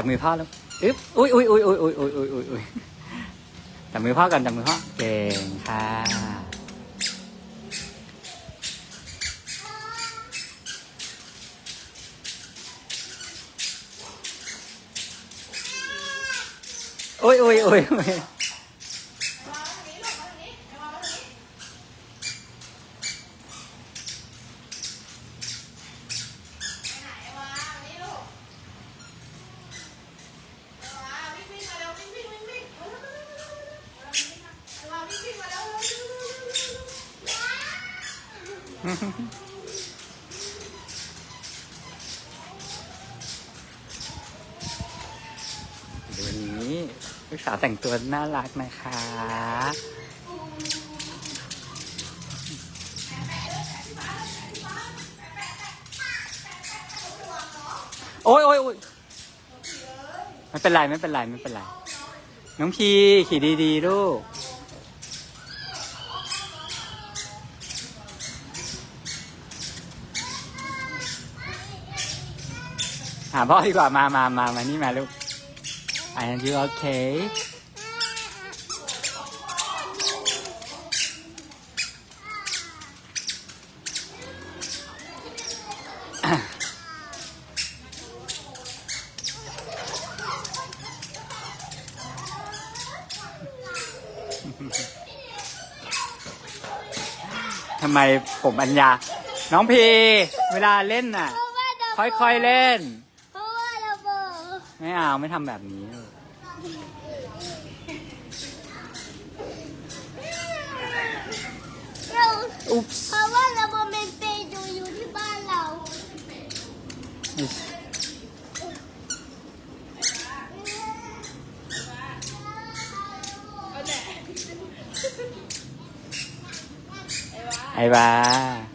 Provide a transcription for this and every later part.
จับมือพ่อแล้วอึ๊บอุ้ยอุ้ยอุ้ยอุ้ยอุ้ยอุ้ยอุ้ยอุ้ยอุ้ยจับมือพ่อกันจับมือพ่อเก่งค่ะโอ้ยโอ้ยโอ้ย วันนี้ลูกสาวแต่งตัวน่ารักนะคะโอ้ยโอ้ยโอ้ยไม่เป็นไร ไม่เป็นไร ไม่เป็นไร น้องพีขี่ดีๆลูกาพ่อดีกว่ามามามามานี่มาลูก Are you okay ทำไมผมอัญญา น้องพี เวลาเล่นน่ะ ค่อยๆเล่น ไม่เอาไม่ทำแบบนี้ เราอุ๊ปส์เพราะว่าเราเบอร์เป็นเปย์ดูอยู่ที่บ้านเรา ไอ้บ้า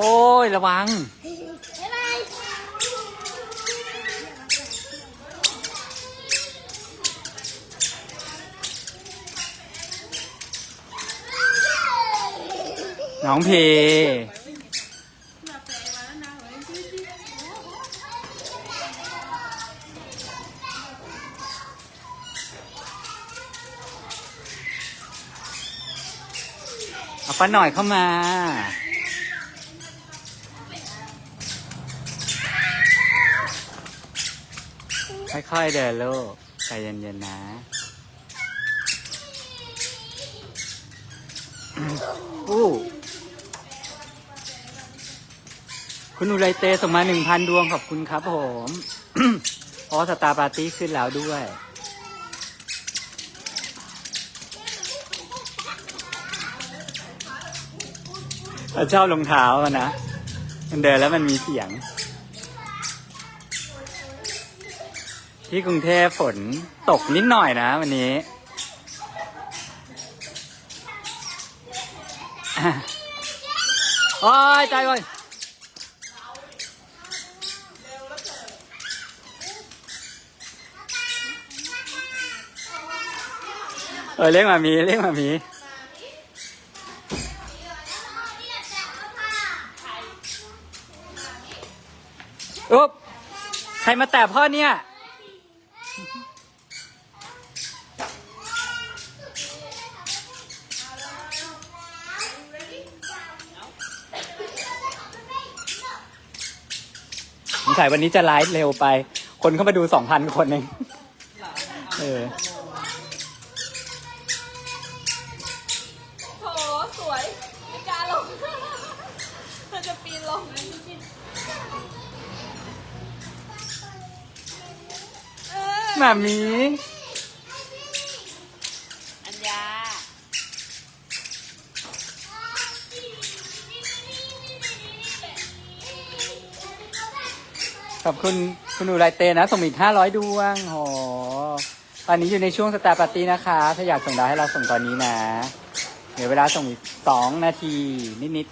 โอ้ย ระวัง บ๊ายบายน้องพีเอาป้าหน่อยเข้ามา ค่อยๆเดินลูกใจเย็นๆนะ อู้คุณอุไรเตส่งมาหนึ่งพันดวงขอบคุณครับผมอ๋อสตาร์ปาร์ตี้ขึ้นแล้วด้วยเราชอบรองเท้ามันนะ มันเดินแล้วมันมีเสียง ที่กรุงเทพฝนตกนิดหน่อยนะวันนี้ โอ้ยใจก่อนเออเรียกมามีเรียกมามีอุ๊บใครมาแตะพ่อเนี่ย สงสัยวันนี้จะไลฟ์เร็วไป คนเข้ามาดูสองพันคนเองเออโถสวยไม่กล้าลงเธอจะปีนลงเออหมามี อบคุณคุณอุไรเตนะ ส่งอีกห้าร้อยดวงโหตอนนี้อยู่ในช่วงสตาร์ปาร์ตี้นะคะ ถ้าอยากส่งดาวให้เราส่งตอนนี้นะ เดี๋ยวเวลาส่งอีกสองนาที นิด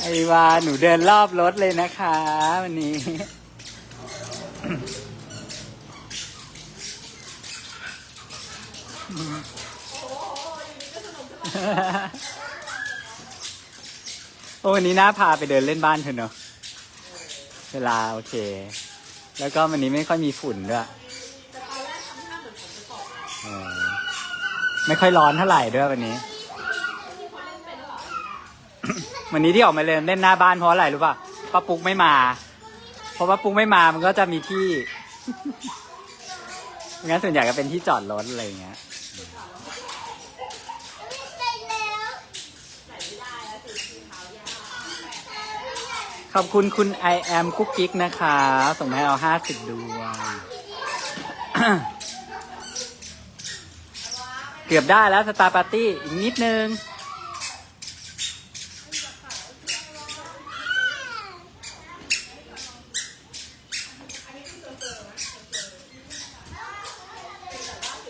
ไอวาหนูเดินรอบรถเลยนะคะ วันนี้ โอ้วันนี้น่าพาไปเดินเล่นบ้านเธอเนอะเวลาโอเค แล้วก็วันนี้ไม่ค่อยมีฝุ่นด้วยเออไม่ค่อยร้อนเท่าไหร่ด้วยวันนี้ วันนี้ที่ออกมาเล่นเล่นหน้าบ้านเพราะอะไรรู้ป่ะป้าปุ๊กไม่มา เพราะว่าปุ๊กไม่มามันก็จะมีที่ งั้นส่วนใหญ่ก็เป็นที่จอดรถอะไรอย่างเงี้ย ขอบคุณคุณ I am กุ๊กกิ๊กนะคะ ส่งมาให้เอาห้าสิบดวง เกือบได้แล้วสตาร์ปาร์ตี้อีกนิดนึง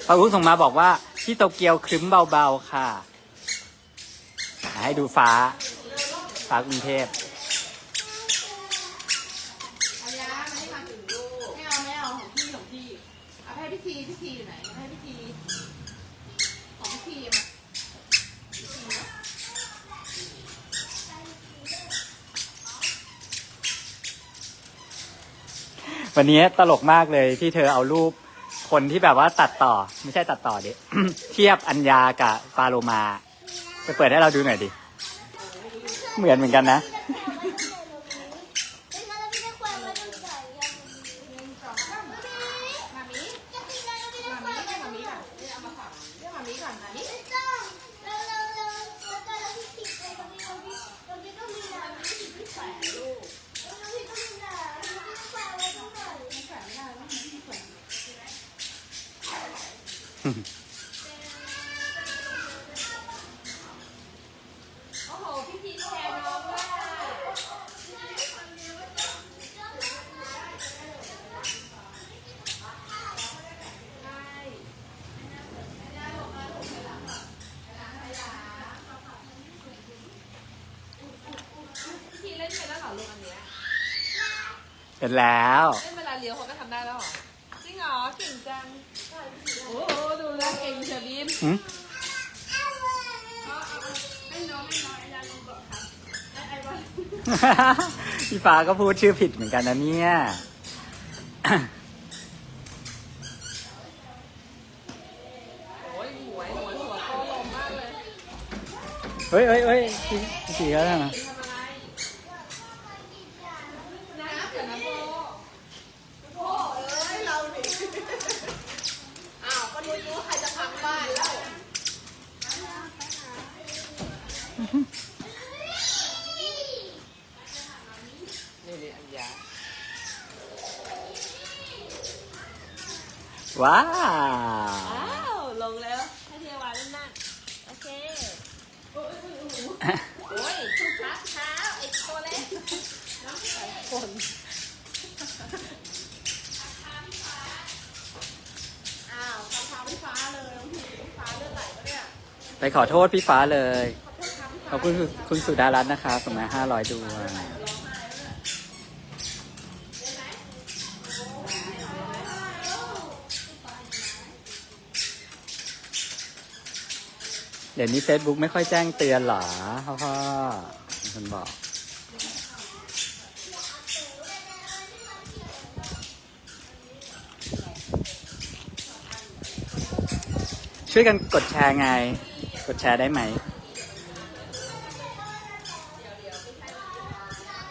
ปารุส่งมาบอกว่า ที่โตเกียวครึ้มเบา ๆ ค่ะ ให้ดูฟ้า ฟ้ากรุงเทพ เอายาไม่ให้มาถึงลูกไม่เอาไม่เอาของพี่ของพี่เอาให้พิธีพิธีอยู่ไหนเอาให้พิธีของพิธีมา วันนี้ตลกมากเลยที่เธอเอารูปคนที่แบบว่าตัดต่อ ไม่ใช่ตัดต่อดิเทียบอัญญากับฟาโลมา ไปเปิดให้เราดูหน่อยดิ เหมือนเหมือนกันนะ เป็นอะไรไม่ได้ควรมาดูใส่ยัง มามิ จะกินอะไรไม่ได้ควร มามิ มา ให้ ดู มามิก่อนเรียกเอามาฝากเรียกมามิก่อนมามิ ไม่ต้องเราเราเราเราจะเราที่ติดไปตรงนี้ตรงนี้ตรงนี้ต้องมีน้ำที่ติดที่แขวนลูกตรงนี้ต้องมีน้ำที่แขวนไว้ตรงไหน แขวนไม่ได้แล้วที่แขวนโอ้โหพิธีแชร์น้องด้วยใช่ พี่เล่นไปแล้วเหรอลูกอันเนี้ย เสร็จแล้ว เล่นเวลาเลี้ยวเขาก็ทำได้แล้วเหรอ จริงเหรอเก่งจัง โอ้โหดูแลวเก่งเชอบีมหืมเอาเอาเอาให้น้องให้น้องไอ้ยาลงก่อนครับไอ้ไอ้บอลพี่ฟ้าก็พูดชื่อผิดเหมือนกันนะเนี่ย โอ้ยหวยหวยหัวโตลงมากเลย เฮ้ยเฮ้ยเฮ้ยพี่พี่สีแล้วนะ ทำอะไรน้ำเดี๋ยวนะโบโบเอ้ยเราดิอ้าวก็รู้รู้ว่าใครจะพังบ้านแล้ว นี่นี่อันยา ว้าวอ้าวลงแล้วให้เทวาเล่นนั่นโอเคโอ้ยโอ้ยโอ้ยโอ้ยชุบขาเท้าไอ้ตัวเล็กน้องเลือดไหลปะเนี่ยไปขอโทษพี่ฟ้าเลย ขอบคุณคุณสุดารัตน์นะคะส่งมาห้าร้อยดวง เดี๋ยวนี้ Facebook ไม่ค่อยแจ้งเตือนหรอพ่อพ่อคนบอก ช่วยกันกดแชร์ไง กดแชร์ได้ไหม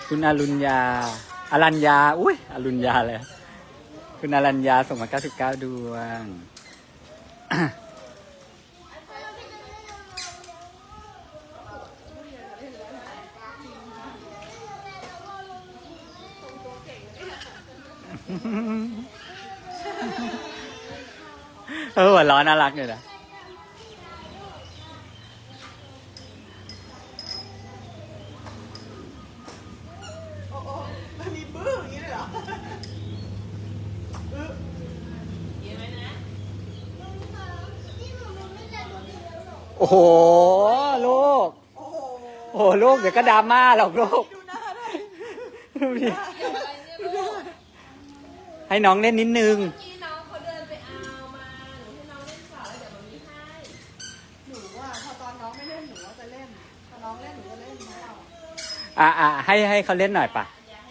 คุณอรุณยา อรัญญา อุ้ยอรุณยาเลย คุณอรัญญาส่งมา 99 ดวง เออหัวเร้อนน่ารักเลยนะโอ้โหมันมีบื้ออย่างนี้เลยเหรอบื้อเห็นไหมนะที่หนูไม่ได้ดูดีแล้วหรอโอ้โหลูก โอ้โหโอ้ลูกเดี๋ยวก็ดราม่าหรอกลูกดูหน้าด้วยดูดิ เกี่ยวอะไรเนี่ยลูก ให้น้องเล่นนิดนึง เมื่อกี้น้องเขาเดินไปเอามา หนูให้น้องเล่นก่อนแล้วเดี๋ยวมันมีให้ หนูอะพอตอนน้องไม่เล่นหนูก็จะเล่น พอน้องเล่นหนูก็เล่นไม่เอาอะอะให้ให้เขาเล่นหน่อยปะเนี่ย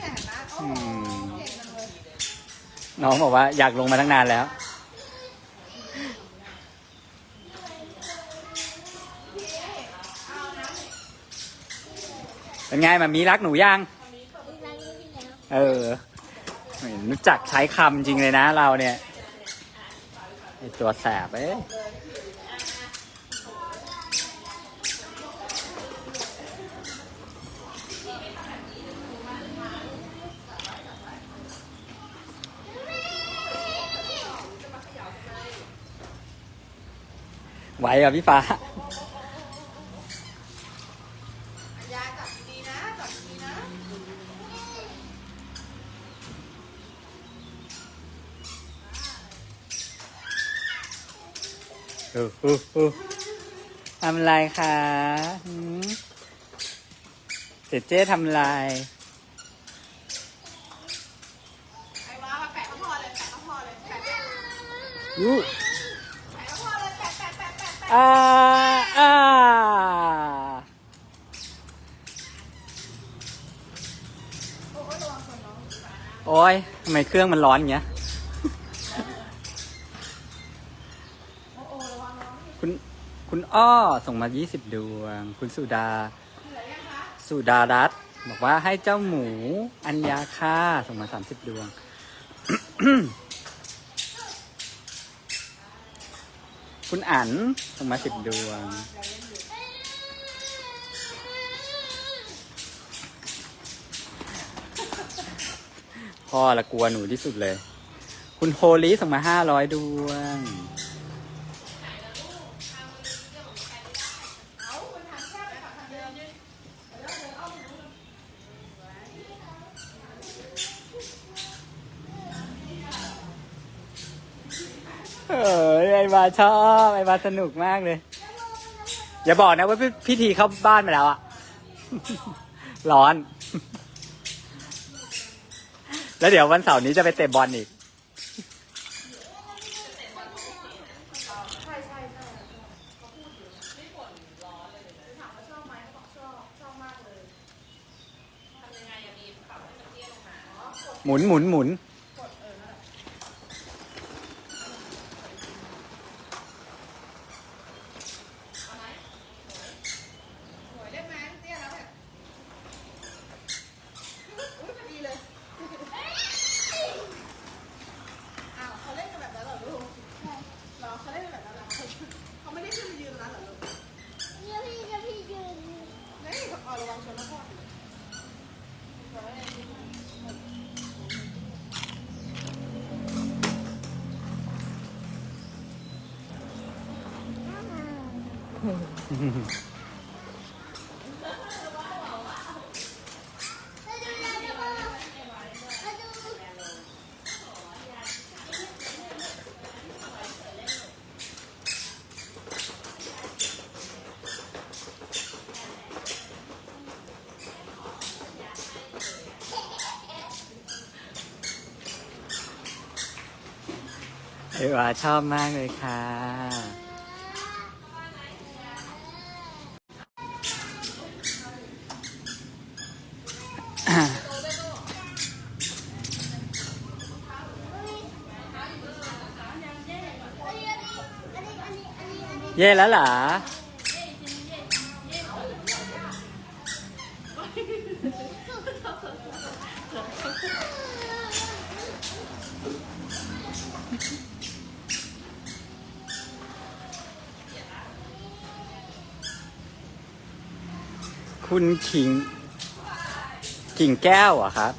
เห็นไหมโอ้โหเก่งจังเลยน้องบอกว่าอยากลงมาตั้งนานแล้ว เป็นไงมามีรักหนูยัง เออไม่ รู้จักใช้คำจริงเลยนะเราเนี่ยไอตัวแสบเอ้ยไหวกับพี่ฟ้า ยายจับดีๆนะจับดีๆนะ อู้อู้อู้ ทำอะไรคะเจเจ๊ทำอะไรไอ้ว้ามาแปะก็พอเลยแปะก็พอเลยแปะแปะอู้ก็พอเลยแปะแปะแปะแปะแปะอ่าอ่าอ้องโอ้ยทำไมเครื่องมันร้อนอย่างเงี้ย โอ้โอ้ระวังน้อง คุณคุณ อ้อส่งมา 20 ดวง คุณสุดา สุดารัตน์บอกว่าให้เจ้าหมูอัญญาค่าส่งมา 30 ดวง คุณอั๋นส่งมา 10 ดวง พ่อละกลัวหนูที่สุดเลย คุณโฮลีส่งมา 500 ดวง เอาคนทางแคบไปฝั่งทางเดิมเนี่ยเดี๋ยวเดินอ้อมไปนู้น เออไอ้ บาชอบไอ้บาสนุกมากเลย อย่าบอกนะว่าพ,พิธีเข้าบ้านไปแล้วอะร้อน แล้วเดี๋ยววันเสาร์นี้จะไปเตะบอลอีกใช่ใช่ใช่เขาพูดอยู่ไม่ฝนร้อนเลยถามว่าชอบไหมเขาบอกชอบชอบมากเลย ทำยังไงอะมีปรับให้มันเตี้ยลงมา อ๋อกด หมุนหมุนหมุน กดเออนั่นแหละเอาไหมสวยได้ไหมเตี้ยแล้วเนี่ยอุ้ยพอดีเลย อ้าวเขาเล่นกันแบบนั้นเหรอลูกเหรอเขาเล่นกันแบบนั้นเหรอเขาไม่ได้ขึ้นมายืนตรงนั้นเหรอลูก เดี๋ยวพี่จะพี่ยืน นี่เอาระวังชนนะพ่อ มาดูนะพ่อมาดู ไอว่าชอบมากเลยค่ะ เย่แล้วเหรอ คุณขิงกิ่งแก้วเหรอะครับ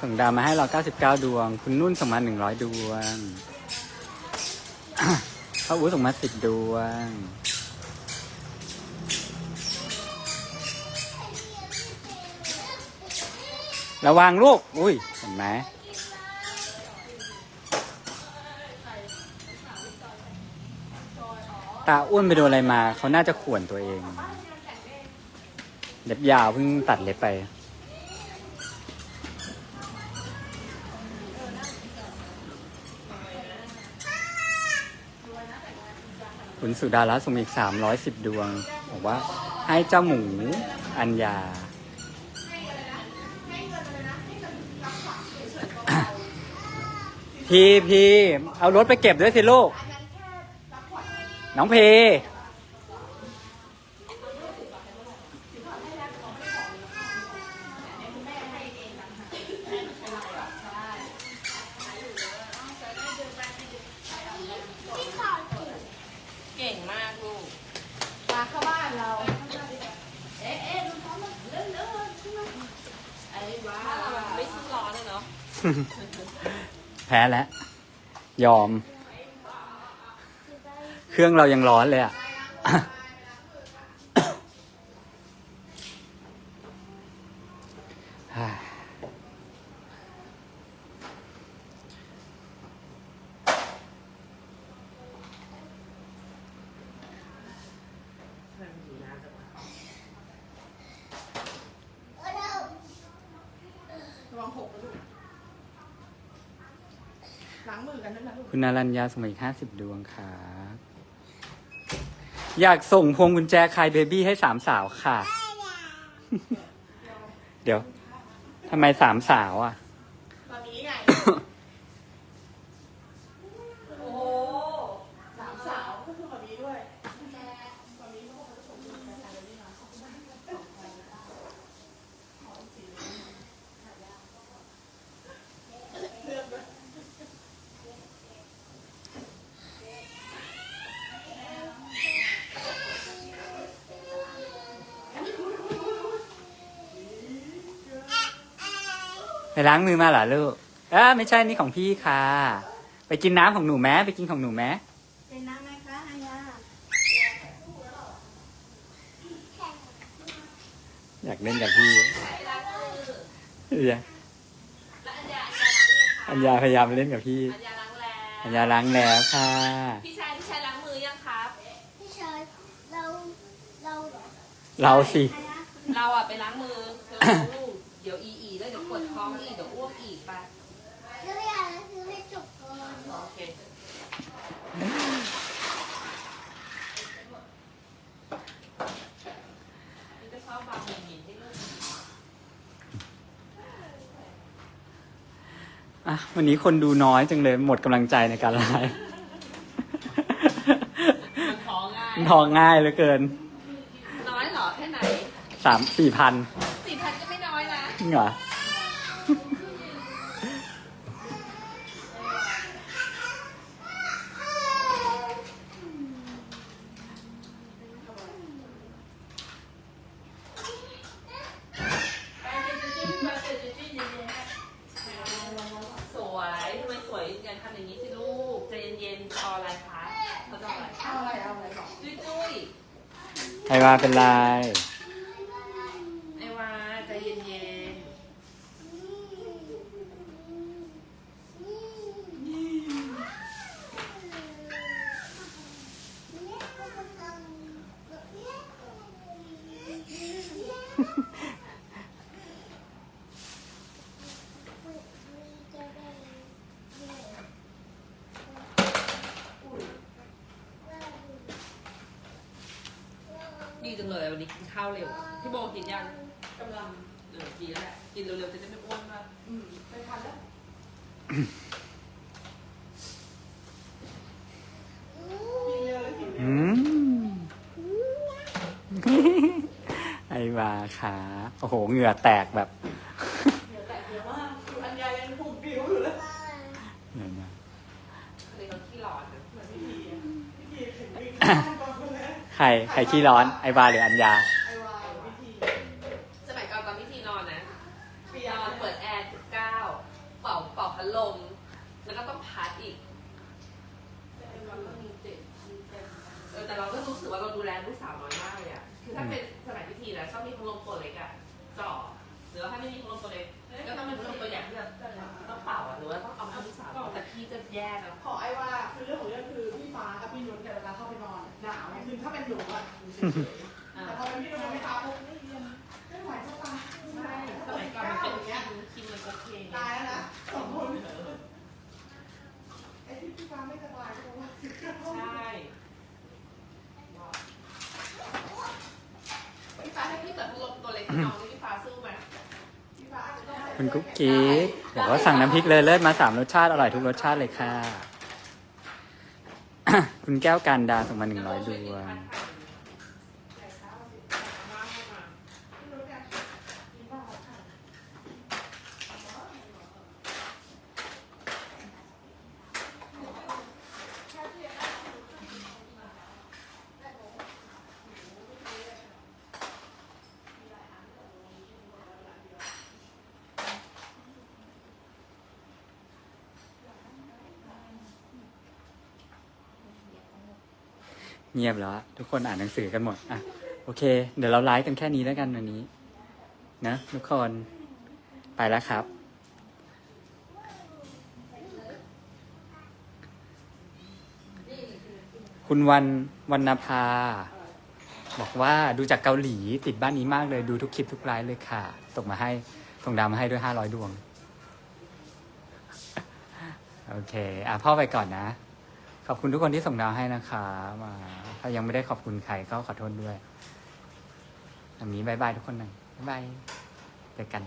ส่งดาวมาให้เรา 99 ดวง คุณนุ่นส่งมา 100 ดวงพระอู๋ส่งมา 10 ดวง ระวังลูก อุ้ย เห็นไหม ตาอ้วนไปโดนอะไรมา เขาน่าจะข่วนตัวเอง เล็บยาวเพิ่งตัดเล็บไป คุณสุดารัตน์ส่งอีกสามร้อยสิบดวง บอกว่า ให้เจ้าหมูอัญญาพี่พี่เอารถไปเก็บด้วยสิลูก น้องเพที่ขอถูกเก่งมากลูก มาเข้าบ้านเรา เอ๊ะเอ๊ะดูเขามาเร็วเร็วเร็วขึ้นมไอ้ว้าไม่ซื้อร้อนเลยเนาะ แพ้แล้ว ยอม เครื่องเรายังร้อนเลยอะเร็วระวังหกนะลูกล้างมือกันด้วยนะลูก คุณนารัญญาส่งมาอีกห้าสิบดวงครับ อยากส่งพวงกุญแจคายเบบี้ให้สามสาวค่ะ เดี๋ยวทำไมสามสาวอะ ตอนนี้ไง โอ้ สามสาวก็คือแบบนี้ด้วยตอนนี้เขาบอกเขาจะส่งคุณแม่อะไรนี่นะ ไป ล้างมือมาเหรอลูกเออไม่ใช่นี่ของพี่ค่ะ ไปกินน้ำของหนูแม้ไปกินของหนูแม้เป็นน้ำไหมคะอายาอยากเล่นกับพี่อยากแล้วอัญญาอัญญาล้างยังคะอัญญาพยายามเล่นกับพี่อัญญาล้างแล้วอัญญาล้างแล้วค่ะพี่ชายพี่ชายล้างมือยังครับพี่ชายเราเราเหรอเราสิอายาเราอะไปล้างมือ เดี๋ยวลูกเดี๋ยวอีอีแล้วเดี๋ยวปวดท้องอีกเดี๋ยวอ้วกอีกไปเรื่องอะไรคือให้จบก่อนโอเคนี่ก็ชอบบางหินหินที่ลูกอะวันนี้คนดูน้อยจังเลยหมดกำลังใจในการไลฟ์มันท้องง่ายทองง่ายเหลือเกิน น้อยเหรอแค่ไหน สามสี่พัน จริงเหรอ สวยทำไมสวยยังทำอย่างนี้สิลูกใจเย็นๆเอาอะไรคะเขาจะเอาอะไรเอาอะไรเอาอะไรบอกจุ้ยจุ้ย ไอว่าเป็นไร ไอวาใจเย็นๆดี จังเลยวันนี้กินข้าวเร็วพี่โบกินยังกำลังเออกินแล้วแหละกินเร็วๆจะได้ไม่อ้วนมากอืมไปทันแล้วกินเร็วเลยกินเร็วอืม ไอวาขา โอ้โห เหงื่อแตกแบบ เดี๋ยวแต่เยอะมากคืออัญญายังผูกผิวอยู่เลย เดี๋ยวนะ เลยเราขี้ร้อนนะ เหมือนพี่ทีอะพี่ทีถึงวิ่งข้ามกองคนแรกใครใครขี้ร้อนไอวาหรืออัญญา ไอวายพี่ทีสมัยก่อนตอนพิธีนอนนะเปียนอนเปิดแอร์19เป่าเป่าพัดลมแล้วก็ต้องพัดอีกเออแต่เราก็รู้สึกว่าเราดูแลลูกสาวน้อยมากเลยอะคือถ้าเป็นสมัยพิธีนะชอบมีพัดลมตัวเล็กอะจ่อหรือว่าถ้าไม่มีพัดลมตัวเล็กก็ต้องเป็นพัดลมตัวใหญ่ที่แบบต้องเป่าอะหรือว่าต้องเอามาให้ลูกสาวแต่พี่จะแย่นะขอไอว่าคือเรื่องของเรื่องคือพี่ฟ้ากับพี่นุชเนี่ยเวลาเข้าไปนอนหนาว อ่า แต่พอเป็นพี่โดนไม่ทำปุ๊บไม่เรียนไม่ไหวก็ตายใช่สมัยก่อนมันเป็นคิมคิมมันโอเคไงตายแล้วนะสองคนไอ้ที่พี่ฟ้าไม่สบายก็เพราะว่าใช่พี่ฟ้าให้พี่เปิดพัดลมตัวเล็กน้องพี่ฟ้าสู้ไหมพี่ฟ้าอาจจะต้องคุณกุ๊กกิ๊กบอกว่าสั่งน้ำพริกเลยเลิศมาสามรสชาติอร่อยทุกรสชาติเลยค่ะ คุณแก้วการดาส่งมาหนึ่งร้อยดวง เงียบแล้วทุกคนอ่านหนังสือกันหมดอะโอเค เดี๋ยวเราไลฟ์กันแค่นี้แล้วกันวันนี้ นะทุกคนไปแล้วครับ คุณวันวันนภา บอกว่าดูจากเกาหลีติดบ้านนี้มากเลยดูทุกคลิปทุกไลฟ์เลยค่ะส่งมาให้ส่งดาวมาให้ด้วยห้าร้อยดวง โอเค อะพ่อไปก่อนนะ อบคุณทุกคนที่ส่งดาวให้นะคะมาถ้ายังไม่ได้ขอบคุณใครก็ขอโทษด้วยอันนี้บายบายทุกคนหน่อยบายบายเจอกัน